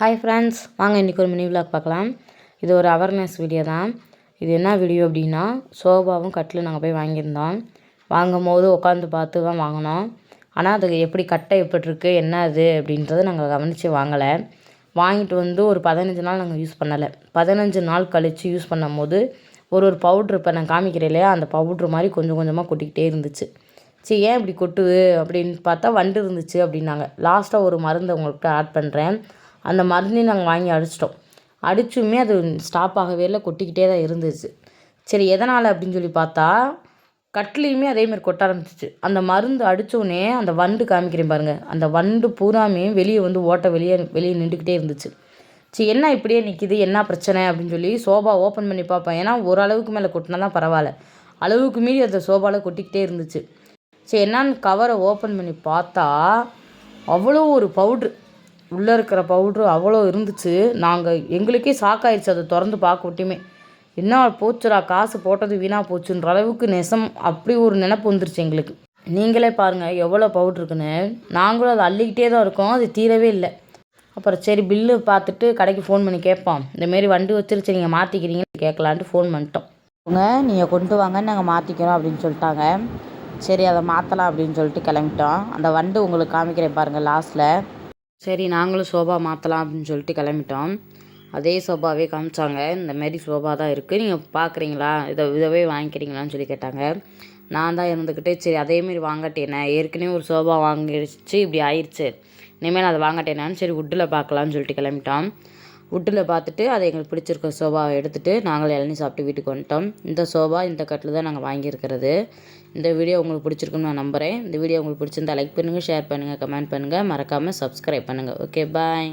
Hi friends வாங்க இன்றைக்கி ஒரு மினி விளாக் பார்க்கலாம். இது ஒரு அவேர்னஸ் வீடியோ தான். இது என்ன வீடியோ அப்படின்னா சோபாவும் கட்டிலும் நாங்கள் போய் வாங்கியிருந்தோம். வாங்கும் போது உட்காந்து பார்த்து தான் வாங்கினோம். ஆனால் அதுக்கு எப்படி கட்டை எப்படி இருக்குது என்ன அது அப்படின்றத நாங்கள் கவனித்து வாங்கலை. வாங்கிட்டு வந்து ஒரு பதினஞ்சு நாள் நாங்கள் யூஸ் பண்ணலை. பதினஞ்சு நாள் கழித்து யூஸ் பண்ணும் போது ஒரு ஒரு பவுட்ரு இப்போ நான் காமிக்கிறேன் இல்லையா அந்த பவுட்ரு மாதிரி கொஞ்சம் கொஞ்சமாக கொட்டிக்கிட்டே இருந்துச்சு. சரி ஏன் இப்படி கொட்டுது அப்படின்னு பார்த்தா வண்டு இருந்துச்சு அப்படின்னாங்க. லாஸ்ட்டாக ஒரு மருந்து உங்கள்கிட்ட ஆட் பண்ணுறேன் அந்த மருந்தையும் நாங்கள் வாங்கி அடிச்சிட்டோம். அடிச்சுமே அது ஸ்டாப் ஆகவே இல்லை கொட்டிக்கிட்டே தான் இருந்துச்சு. சரி எதனால் அப்படின்னு சொல்லி பார்த்தா கட்லேயுமே அதேமாரி கொட்ட ஆரம்பிச்சிச்சு. அந்த மருந்து அடித்தோடனே அந்த வண்டு காமிக்கிறேன் பாருங்கள் அந்த வண்டு பூராமே வெளியே வந்து ஓட்ட வெளியே வெளியே நின்றுக்கிட்டே இருந்துச்சு. சரி என்ன இப்படியே நிற்கிது என்ன பிரச்சனை? அப்படின்னு சொல்லி சோபா ஓப்பன் பண்ணி பார்ப்பேன். ஏன்னா ஓரளவுக்கு மேலே கொட்டினா தான் பரவாயில்ல. அளவுக்கு மீறி அந்த சோபாவில் கொட்டிக்கிட்டே இருந்துச்சு. சரி என்னான்னு கவரை ஓப்பன் பண்ணி பார்த்தா அவ்வளோ ஒரு பவுட்ரு உள்ளே இருக்கிற பவுட்ரு அவ்வளோ இருந்துச்சு. நாங்கள் எங்களுக்கே சாக்காயிடுச்சு அதை திறந்து பார்க்க விட்டுமே என்ன போச்சுடா? காசு போட்டது வீணாக போச்சுன்ற அளவுக்கு நெசம். அப்படி ஒரு நினப்பு வந்துருச்சு எங்களுக்கு. நீங்களே பாருங்கள் எவ்வளோ பவுட்ரு இருக்குன்னு. நாங்களும் அதை அள்ளிக்கிட்டே தான் இருக்கோம். அது தீரவே இல்லை. அப்புறம் சரி பில்லு பார்த்துட்டு கடைக்கு ஃபோன் பண்ணி கேட்போம். இந்தமாரி வண்டி வச்சிருச்சு நீங்கள் மாற்றிக்கிறீங்கன்னு கேட்கலான்ட்டு ஃபோன் பண்ணிட்டோம். அவங்க நீங்கள் கொண்டு வாங்க நாங்கள் மாற்றிக்கிறோம் அப்படின்னு சொல்லிட்டாங்க. சரி அதை மாற்றலாம் அப்படின்னு சொல்லிட்டு கிளம்பிட்டோம். அந்த வண்டு உங்களுக்கு காமிக்கிறேன் பாருங்கள் லாஸ்ட்டில் சரி நாங்களும் சோபா மாற்றலாம் அப்படின்னு சொல்லிட்டு கிளம்பிட்டோம். அதே சோபாவே காமிச்சாங்க. இந்த மாரி சோபா தான் இருக்குது நீங்கள் பார்க்குறீங்களா இதை இதவே வாங்கிக்கிறீங்களான்னு சொல்லி கேட்டாங்க. நான் தான் இருந்துக்கிட்டு சரி அதேமாரி வாங்கட்டேனே. ஏற்கனவே ஒரு சோபா வாங்கிடுச்சு இப்படி ஆயிடுச்சு இனிமேல் அதை வாங்கட்டேனான்னு சரி வுட்டில் பார்க்கலான்னு சொல்லிட்டு கிளம்பிட்டோம். வுட்டில் பார்த்துட்டு அதை எங்களுக்கு பிடிச்சிருக்க சோபாவை எடுத்துகிட்டு நாங்கள் இளநி சாப்பிட்டு வீட்டுக்கு வந்துட்டோம். இந்த சோபா இந்த கட்டில் தான் நாங்கள் வாங்கியிருக்கிறது. இந்த வீடியோ உங்களுக்கு பிடிச்சிருக்குன்னு நான் நம்புகிறேன் இந்த வீடியோ உங்களுக்கு பிடிச்சிருந்தா லைக் பண்ணுங்கள் ஷேர் பண்ணுங்கள் கமெண்ட் பண்ணுங்கள் மறக்காமல் சப்ஸ்கிரைப் பண்ணுங்கள் ஓகே பாய்